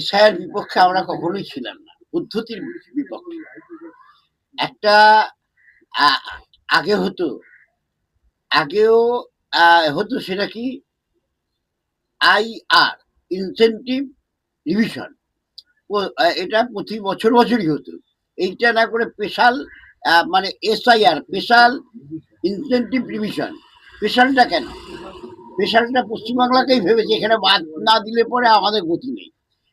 এসআইয়ের বিপক্ষে আমরা কখনোই ছিলাম না পদ্ধতির বিপক্ষে। একটা আগে হতো, আগেও হতো সেটা কি? আই আর ইনসেন্টিভ রিভিশন এটা প্রতি বছর বছরই হতো। এইটা না করে স্পেশাল মানে এসআইআর স্পেশাল ইনসেন্টিভ রিভিশন স্পেশালটা কেন? স্পেশালটা পশ্চিমবাংলাকেই ভেবেছে, এখানে বাদ না দিলে পরে আমাদের গতি নেই।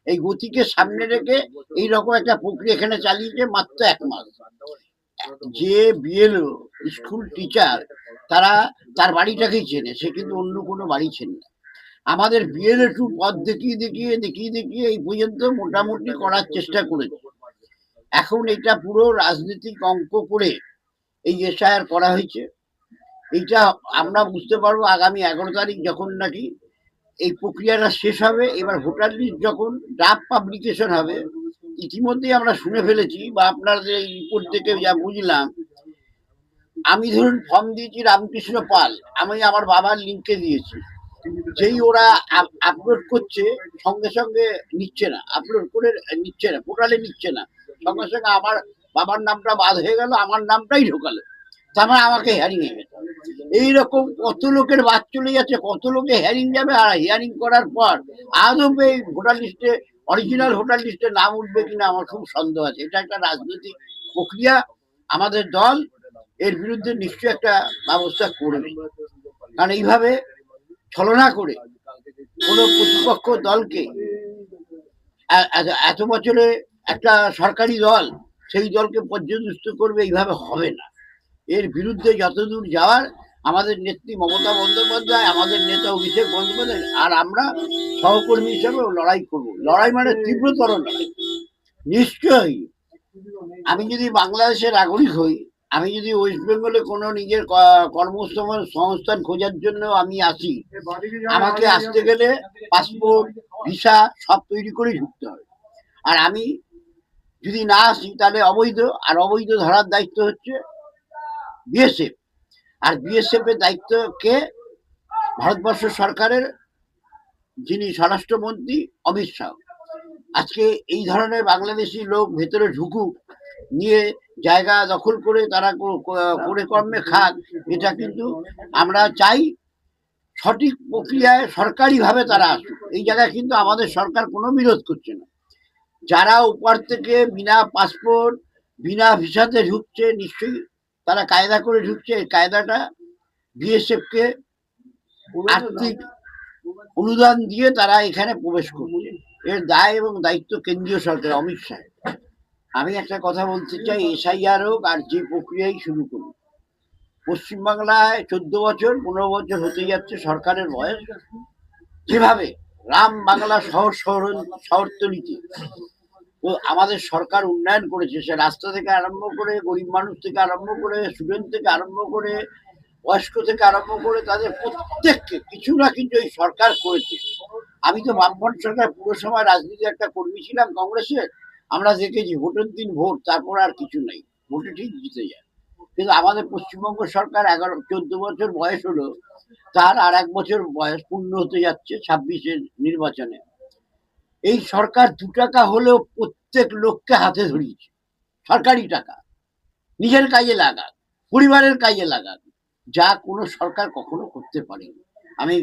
এই গতিকে সামনে রেখে এইরকম একটা প্রক্রিয়া এখানে চালিয়েছে মাত্র এক মাস। যে বিএলও স্কুল টিচার তারা তার বাড়িটাকেই চেনে, সে কিন্তু অন্য কোনো বাড়ি চেনে না। আমাদের বিএল একটু পথ দেখিয়ে দেখিয়ে দেখিয়ে দেখিয়ে এই পর্যন্ত মোটামুটি করার চেষ্টা করেছে। এখন এটা পুরো রাজনৈতিক অঙ্ক করে এই এসআইআর করা হয়েছে। এইটা আমরা বুঝতে পারব আগামী এগারো তারিখ যখন নাকি এই প্রক্রিয়াটা শেষ হবে। এবার ভোটার লিস্ট যখন ড্রাফট পাবলিকেশন হবে, ইতিমধ্যেই আমরা শুনে ফেলেছি বা আপনাদের এই রিপোর্ট থেকে যা বুঝলাম, আমি ধরুন ফর্ম দিয়েছি রামকৃষ্ণ পাল, আমি আমার বাবার লিঙ্কে দিয়েছি। যেই ওরা আপলোড করছে, সঙ্গে সঙ্গে নিচ্ছে না আপলোড করে নিচ্ছে না পোর্টালে নিচ্ছে না। সঙ্গে সঙ্গে আমার বাবার নামটা বাদ হয়ে গেল, আমার নামটাই ঢোকালো। তার মানে আমাকে হ্যারিং হয়ে গেছে এইরকম কত লোকের বাদ চলে যাচ্ছে, কত লোকে হ্যারিং যাবে আর হিয়ারিং করার পর আদৌ এই ভোটার লিস্টে অরিজিনাল ভোটার লিস্টে নাম উঠবে কিনা আমার খুব সন্দেহ আছে। এটা একটা রাজনৈতিক প্রক্রিয়া, আমাদের দল এর বিরুদ্ধে নিশ্চয়ই একটা ব্যবস্থা করবে। কারণ এইভাবে ছলনা করে কোনো প্রতিপক্ষ দলকে এত বছরে একটা সরকারি দল সেই দলকে পর্যদস্ত করবে এইভাবে হবে না। এর বিরুদ্ধে যতদূর যাওয়ার আমাদের নেত্রী মমতা বন্দ্যোপাধ্যায়, আমাদের নেতা অভিষেক বন্দ্যোপাধ্যায় আর আমরা সহকর্মী হিসেবে লড়াই করব। লড়াই মানে তীব্রতর লড়াই। নিশ্চয়ই আমি যদি বাংলাদেশের নাগরিক হই, আমি যদি ওয়েস্ট বেঙ্গলে কোনো নিজের কর্মসংস্থান, সংস্থান খোঁজার জন্য আমি আসি, আমাকে আসতে গেলে পাসপোর্ট, ভিসা সব তৈরি করে ঢুকতে হবে। আর আমি যদি না আসি, তাহলে অবৈধ। আর অবৈধ ধরার দায়িত্ব হচ্ছে বিএসএফ। আর বিএসএফ এর দায়িত্ব কে? ভারতবর্ষ সরকারের যিনি স্বরাষ্ট্রমন্ত্রী, অমিত শাহ। আজকে এই ধরনের বাংলাদেশি লোক ভেতরে ঢুকুক, নিয়ে জায়গা দখল করে তারা করে কর্মে খাক, এটা কিন্তু আমরা চাই সঠিক প্রক্রিয়ায় সরকারিভাবে তারা আসুক। এই জায়গায় কিন্তু আমাদের সরকার কোনো বিরোধ করছে না। যারা উপর থেকে বিনা পাসপোর্ট, বিনা ভিসাতে ঢুকছে, নিশ্চয়ই তারা কায়দা করে ঢুকছে, এই কায়দাটা বিএসএফ কে আর্থিক অনুদান দিয়ে তারা এখানে প্রবেশ করছে। এর দায় এবং দায়িত্ব কেন্দ্রীয় সরকার, অমিত শাহ। আমি একটা কথা বলতে চাই, এসআইআর হোক আর যে প্রক্রিয়াই শুরু করুক। পশ্চিমবাংলায় চোদ্দ বছর, পনেরো বছর হতে যাচ্ছে সরকারের বয়স। যেভাবে রাম বাংলা শহর শহর শহরতলিতে তো আমাদের সরকার উন্নয়ন করেছে, সে রাস্তা থেকে আরম্ভ করে, গরিব মানুষ থেকে আরম্ভ করে স্টুডেন্ট থেকে আরম্ভ করে, বয়স্ক থেকে আরম্ভ করে, তাদের প্রত্যেককে কিছু না কিছু এই সরকার করেছে। আমি তো বামফ্রন্ট সরকার, পুরো সময় রাজনীতি একটা কর্মী ছিলাম কংগ্রেসের আমরা দেখেছি ভোটের দিন ভোট, তারপর আর কিছু নেই, ভোটে ঠিক জিতে যায়। কিন্তু আমাদের পশ্চিমবঙ্গ সরকার এগারো, চোদ্দ বছর বয়স হলো, তার আর এক বছর বয়স পূর্ণ হতে যাচ্ছে ছাব্বিশের নির্বাচনে। এই সরকার দু টাকা হলেও প্রত্যেক লোককে হাতে ধরিয়েছে। সরকারি টাকা। নিজের কাজে লাগাক, পরিবারের কাজে লাগাক। যা কোনো সরকার কখনো করতে পারেনি। আমি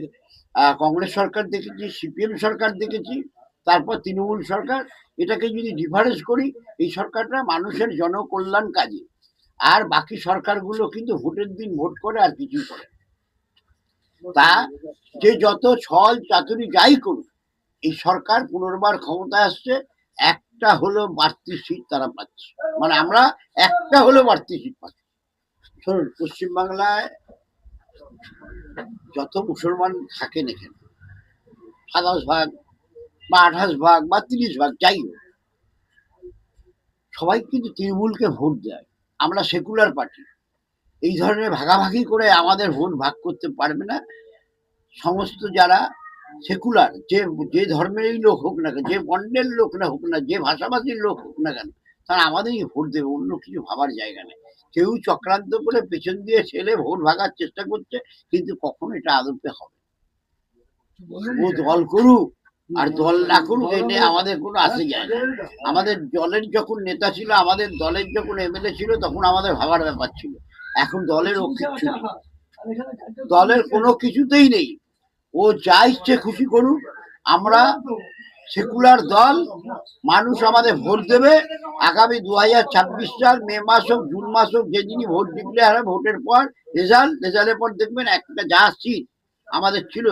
কংগ্রেস সরকার দেখেছি, সিপিএম সরকার দেখেছি, তারপর তৃণমূল সরকার। এটাকে যদি ডিফারেন্স করি, এই সরকারটা মানুষের জনকল্যাণ কাজে। আর বাকি সরকারগুলো কিন্তু ভোটের দিন ভোট করে আর কিছুই করে তা যে যত ছল চাতুরি যাই করুক এই সরকার পুনর্বার ক্ষমতায় আসছে, একটা হলো বাড়তি সিট তারা পাচ্ছে। মানে আমরা একটা হলো বাড়তি সিট পাচ্ছি। শুনুন, পশ্চিমবাংলায় যত মুসলমান থাকেন এখানে সাতাশ ভাগ বা আঠাশ ভাগ বা তিরিশ ভাগ, যাই হোক, সবাই কিন্তু তৃণমূলকে ভোট দেয়। আমরা সেকুলার পার্টি। এই ধরনের ভাগাভাগি করে আমাদের ভোট ভাগ করতে পারবে না। সমস্ত যারা সেকুলার, যে যে ধর্মেরই লোক হোক না কেন, যে বর্ণের লোক না হোক না, যে ভাষাভাষীর লোক হোক না কেন, তারা আমাদেরই ভোট দেবে, অন্য কিছু ভাবার জায়গা নেই। কেউ চক্রান্ত করে পেছন দিয়ে ছেলে ভোট ভাগার চেষ্টা করছে, কিন্তু কখনো এটা আদপে হবে ও দল করুক, আর দল না করুক নিয়ে আমাদের কোনো আসে যায় না। আমাদের দলের যখন নেতা ছিল, আমাদের দলের যখন এমএলএ ছিল, তখন আমাদের ভাবার ব্যাপার ছিল। এখন দলের ও নেই। দলের কোনো কিছুতেই নেই। ও যা ইচ্ছে খুশি করুক আমরা সেকুলার দল মানুষ আমাদের ভোট দেবে। আগামী দু হাজার ছাব্বিশ সাল মে মাস হোক জুন মাস হোক যে যেদিনই ভোট ডিক্লেয়ার হবে ভোটের পর রেজাল্ট রেজাল্টের পর দেখবেন একটা যা সিট আমাদের ছিল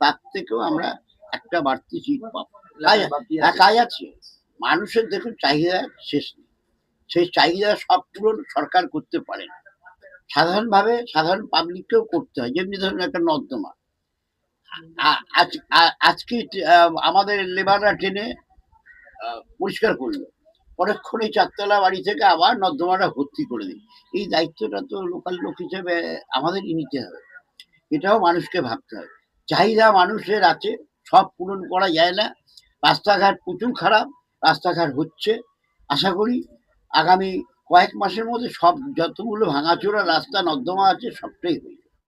তার থেকেও আমরা একটা বাড়তি সিট পাবো। কাজ হ্যাঁ, আছে। মানুষের দেখুন চাহিদা শেষ নেই। সেই চাহিদা সব পূরণ সরকার করতে পারে না। সাধারণভাবে সাধারণ পাবলিককেও করতে হয়। যেমনি ধরুন একটা নর্দমা। আজকে আমাদের লেবাররা ট্রেনে পরিষ্কার করল। পরক্ষণে চারতলা বাড়ি থেকে আবার নর্দমাটা ভর্তি করে দিই এই দায়িত্বটা তো লোকাল লোক হিসেবে আমাদেরই নিতে হবে। এটাও মানুষকে ভাবতে হবে। চাহিদা মানুষের আছে, সব পূরণ করা যায় না। রাস্তাঘাট প্রচুর খারাপ, রাস্তাঘাট হচ্ছে। আশা করি আগামী কয়েক মাসের মধ্যে সব যতগুলো ভাঙাচোরা রাস্তা, নর্দমা আছে, সবটাই হয়ে